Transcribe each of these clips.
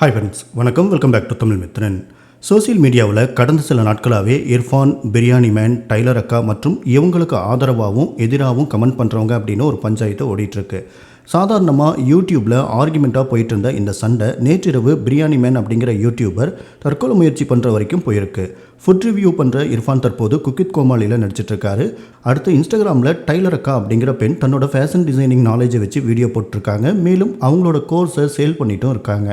Hi friends வணக்கம். Welcome back to Tamil Mithran social மீடியாவில் கடந்த சில நாட்களாகவே இர்ஃபான் பிரியாணி மேன் டைலர் அக்கா மற்றும் இவங்களுக்கு ஆதரவாகவும் எதிராகவும் கமெண்ட் பண்ணுறவங்க அப்படின்னு ஒரு பஞ்சாயத்து ஓடிட்டுருக்கு. சாதாரணமாக யூடியூப்பில் ஆர்குமெண்ட்டாக போயிட்டு இருந்த இந்த சண்டை நேற்றிரவு பிரியாணி மேன் அப்படிங்கிற யூடியூபர் தற்கொலை முயற்சி பண்ணுற வரைக்கும் போயிருக்கு. ஃபுட் ரிவ்யூ பண்ணுற இர்ஃபான் தற்போது குக்கித் கோமாளியில் நடிச்சிட்ருக்காரு அடுத்து இன்ஸ்டாகிராமில் டைலர் அக்கா அப்படிங்கிற பெண் தன்னோட ஃபேஷன் டிசைனிங் நாலேஜை வச்சு வீடியோ போட்டிருக்காங்க. மேலும் அவங்களோட கோர்ஸை சேல் பண்ணிட்டும் இருக்காங்க.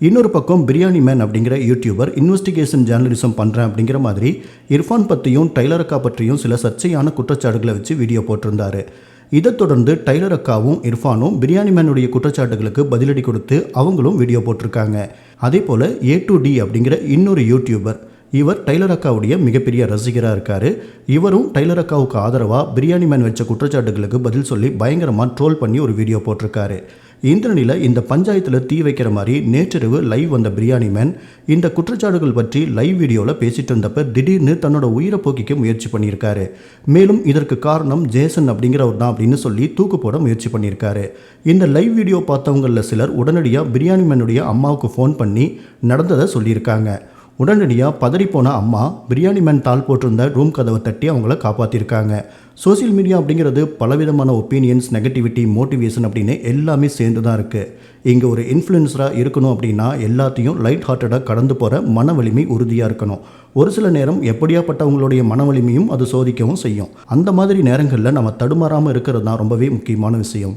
இன்னொரு பக்கம் பிரியாணி மேன் அப்படிங்கிற யூடியூபர் இன்வெஸ்டிகேஷன் ஜேர்னலிசம் பண்ணுறேன் அப்படிங்கிற மாதிரி இர்ஃபான் பற்றியும் டைலர் அக்கா பற்றியும் சில சர்ச்சையான குற்றச்சாட்டுகளை வச்சு வீடியோ போட்டிருந்தாரு. இதைத் தொடர்ந்து டைலர் அக்காவும் இர்ஃபானும் பிரியாணி மேனுடைய குற்றச்சாட்டுகளுக்கு பதிலடி கொடுத்து அவங்களும் வீடியோ போட்டிருக்காங்க. அதே போல் ஏ டு டி அப்படிங்கிற இன்னொரு யூடியூபர் இவர் டைலர் அக்காவுடைய மிகப்பெரிய ரசிகராக இருக்கார். இவரும் டைலர் அக்காவுக்கு ஆதரவாக பிரியாணி மேன் வச்ச குற்றச்சாட்டுகளுக்கு பதில் சொல்லி பயங்கரமாக ட்ரோல் பண்ணி ஒரு வீடியோ போட்டிருக்காரு. இந்திரனில் இந்த பஞ்சாயத்தில் தீ வைக்கிற மாதிரி நேற்றிரவு லைவ் வந்த பிரியாணி மேன் இந்த குற்றச்சாட்டுகள் பற்றி லைவ் வீடியோவில் பேசிட்டு இருந்தப்ப திடீர்னு தன்னோட உயிரை போக்கிக்க முயற்சி பண்ணியிருக்காரு. மேலும் இதற்கு காரணம் ஜேசன் அப்படிங்கிறவர் தான் அப்படின்னு சொல்லி தூக்கு போட முயற்சி பண்ணியிருக்காரு. இந்த லைவ் வீடியோ பார்த்தவங்களில் சிலர் உடனடியாக பிரியாணி மேனுடைய அம்மாவுக்கு ஃபோன் பண்ணி நடந்ததை சொல்லியிருக்காங்க. உடனடியாக பதறிப்போன அம்மா பிரியாணி மேன் தாள் போட்டிருந்த ரூம் கதவை தட்டி அவங்கள காப்பாற்றிருக்காங்க சோஷியல் மீடியா அப்படிங்கிறது பலவிதமான ஒப்பீனியன்ஸ் நெகட்டிவிட்டி மோட்டிவேஷன் அப்படின்னு எல்லாமே சேர்ந்து தான் இருக்குது இங்கே ஒரு இன்ஃப்ளூயன்ஸராக இருக்கணும் அப்படின்னா எல்லாத்தையும் லைட் ஹார்ட்டடாக கடந்து போகிற மன வலிமை உறுதியாக இருக்கணும். ஒரு சில நேரம் எப்படியாப்பட்டவங்களுடைய மன வலிமையும் அது சோதிக்கவும் செய்யும். அந்த மாதிரி நேரங்களில் நம்ம தடுமாறாமல் இருக்கிறது தான் ரொம்பவே முக்கியமான விஷயம்.